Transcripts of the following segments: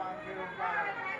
হ্যাঁ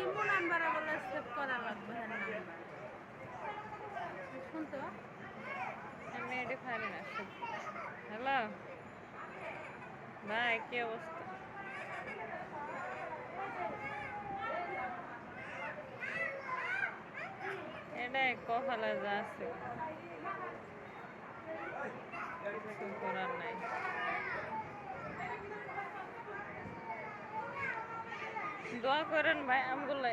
imo number বলে save করা লাগবে হ্যাঁ নাম্বার শুনতো আমি এটি পারি না হ্যালো? ভাই, কি অবস্থা? এটাই কপালে যা আছে। করার নাই। দোয়া করেন ভাই আমগুলো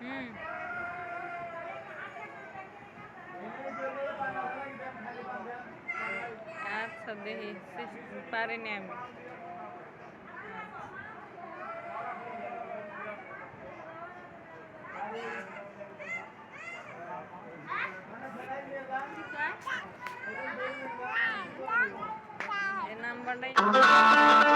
হুম। আচ্ছা দেখি পারিনি আমি। 没打。